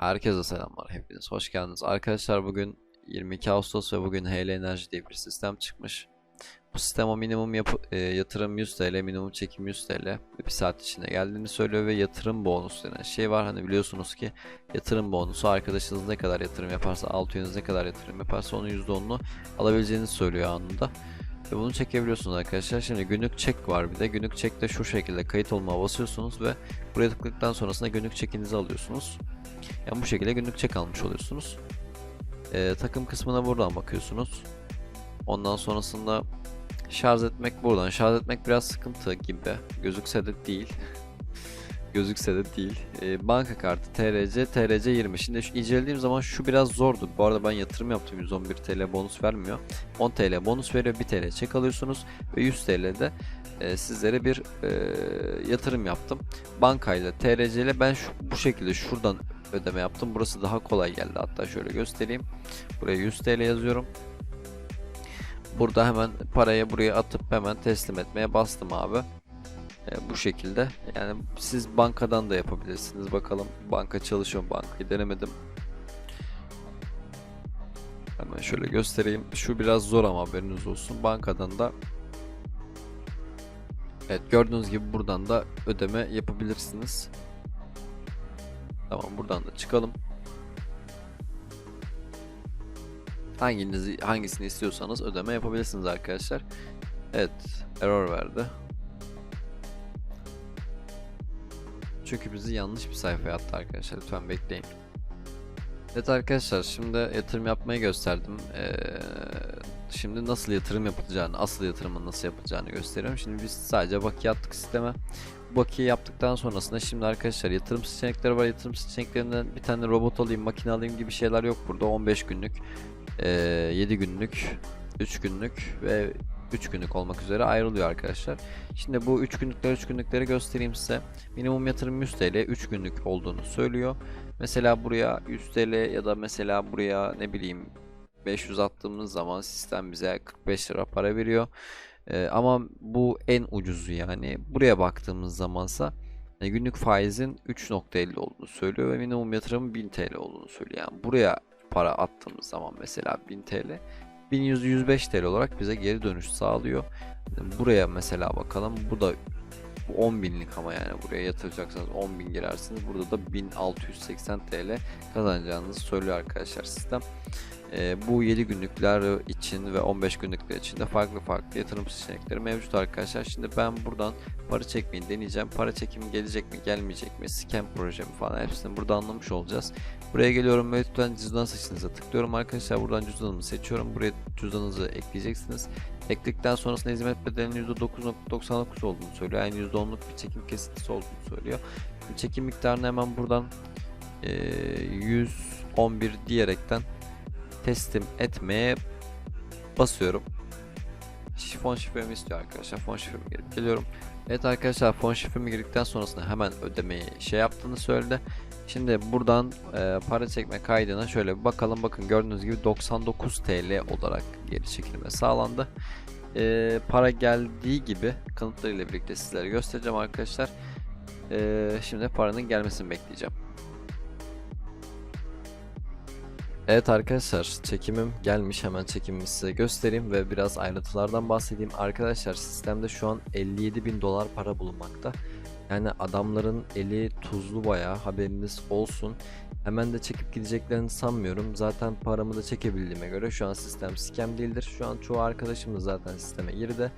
Herkese selamlar hepiniz hoş geldiniz. Arkadaşlar bugün 22 Ağustos ve bugün HL Enerji diye bir sistem çıkmış. Bu sisteme minimum yapı, e, yatırım 100 TL, minimum çekim 100 TL bir saat içinde geldiğini söylüyor ve yatırım bonusu denen şey var. Hani biliyorsunuz ki yatırım bonusu arkadaşınız ne kadar yatırım yaparsa, alt üyeniz ne kadar yatırım yaparsa onun %10'unu alabileceğinizi söylüyor anında. Ve bunu çekebiliyorsunuz arkadaşlar. Şimdi günlük çek var bir de. Günlük çekte şu şekilde kayıt olmaya basıyorsunuz ve buraya tıkladıktan sonrasında günlük çekinizi alıyorsunuz. Yani bu şekilde günlük çek almış oluyorsunuz. Ee, takım kısmına buradan bakıyorsunuz. Ondan sonrasında şarj etmek buradan. Şarj etmek biraz sıkıntı gibi. Gözükse de değil. Gözükse de değil. Ee, banka kartı TRC, TRC 20. Şimdi şu incelediğim zaman şu biraz zordu. Bu arada ben yatırım yaptım. 111 TL bonus vermiyor. 10 TL bonus veriyor. 1 TL çek alıyorsunuz. Ve 100 TL'de e, sizlere bir e, yatırım yaptım. Bankayla, TRC ile ben şu, bu şekilde şuradan ödeme yaptım. Burası daha kolay geldi. Hatta şöyle göstereyim. Buraya 100 TL yazıyorum. Burada hemen parayı buraya atıp hemen teslim etmeye bastım abi. E, bu şekilde. Yani siz bankadan da yapabilirsiniz. Bakalım banka çalışıyor mu? Bankayı denemedim. Hemen şöyle göstereyim. Şu biraz zor ama haberiniz olsun. Bankadan da Evet gördüğünüz gibi buradan da ödeme yapabilirsiniz. Tamam buradan da çıkalım. Hanginizi hangisini istiyorsanız ödeme yapabilirsiniz arkadaşlar. Evet error verdi. Çünkü bizi yanlış bir sayfaya attı arkadaşlar. Lütfen bekleyin. Evet arkadaşlar şimdi yatırım yapmayı gösterdim. Ee, şimdi nasıl yatırım yapılacağını, asıl yatırımın nasıl yapılacağını gösteriyorum. Şimdi biz sadece bakiye attık sisteme. Bakiye yaptıktan sonrasında şimdi arkadaşlar yatırım seçenekleri var. Yatırım seçeneklerinden bir tane robot alayım, makine alayım gibi şeyler yok burada. 15 günlük, ee, 7 günlük, 3 günlük ve 3 günlük olmak üzere ayrılıyor arkadaşlar. Şimdi bu 3 günlükler 3 günlükleri göstereyim size. Minimum yatırım 100 TL 3 günlük olduğunu söylüyor. Mesela buraya 100 TL ya da mesela buraya ne bileyim 500 attığımız zaman sistem bize 45 lira para veriyor. Ee, ama bu en ucuzu yani. Buraya baktığımız zamansa yani günlük faizin 3.50 olduğunu söylüyor ve minimum yatırımın 1000 TL olduğunu söylüyor. Yani buraya para attığımız zaman mesela 1000 TL 1105 TL olarak bize geri dönüş sağlıyor. Buraya mesela bakalım. Bu da 10 binlik ama yani buraya yatıracaksanız 10 bin girersiniz. Burada da 1680 TL kazanacağınızı söylüyor arkadaşlar sistem. Ee, bu 7 günlükler için ve 15 günlükler için de farklı farklı yatırım seçenekleri mevcut arkadaşlar. Şimdi ben buradan para çekmeyi deneyeceğim. Para çekimi gelecek mi gelmeyecek mi scam proje falan hepsini burada anlamış olacağız. Buraya geliyorum ve lütfen cüzdan seçinize tıklıyorum arkadaşlar. Buradan cüzdanımı seçiyorum. Buraya cüzdanınızı ekleyeceksiniz. Ekledikten sonrasında hizmet bedelinin %9.99 olduğunu söylüyor. Yani %10'luk bir çekim kesintisi olduğunu söylüyor. Şimdi çekim miktarını hemen buradan e, 111 diyerekten teslim etmeye basıyorum. Fon şifremi istiyor arkadaşlar. Fon şifremi girip geliyorum. Evet arkadaşlar fon şifremi girdikten sonrasında hemen ödemeyi şey yaptığını söyledi. Şimdi buradan e, para çekme kaydına şöyle bir bakalım. Bakın gördüğünüz gibi 99 TL olarak geri çekilme sağlandı. E, para geldiği gibi kanıtlarıyla birlikte sizlere göstereceğim arkadaşlar. E, şimdi paranın gelmesini bekleyeceğim. Evet arkadaşlar çekimim gelmiş hemen çekimimi size göstereyim ve biraz ayrıntılardan bahsedeyim. Arkadaşlar sistemde şu an 57 bin dolar para bulunmakta. Yani adamların eli tuzlu bayağı haberiniz olsun. Hemen de çekip gideceklerini sanmıyorum. Zaten paramı da çekebildiğime göre şu an sistem scam değildir. Şu an çoğu arkadaşım da zaten sisteme girdi.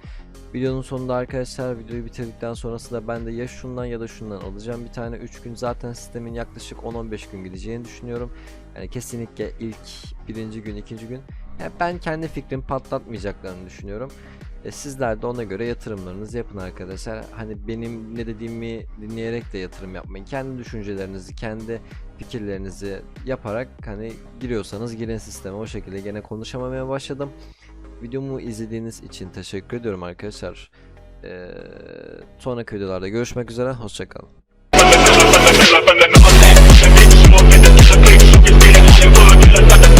Videonun sonunda arkadaşlar videoyu bitirdikten sonrasında ben de ya şundan ya da şundan alacağım. Bir tane 3 gün zaten sistemin yaklaşık 10-15 gün gideceğini düşünüyorum. Yani kesinlikle ilk birinci gün ikinci gün yani ben kendi fikrimi patlatmayacaklarını düşünüyorum. E, sizler de ona göre yatırımlarınızı yapın arkadaşlar. Hani benim ne dediğimi dinleyerek de yatırım yapmayın. Kendi düşüncelerinizi, kendi fikirlerinizi yaparak hani giriyorsanız girin sisteme. O şekilde gene konuşamamaya başladım. Videomu izlediğiniz için teşekkür ediyorum arkadaşlar. Ee, sonraki videolarda görüşmek üzere. Hoşçakalın. Nigga,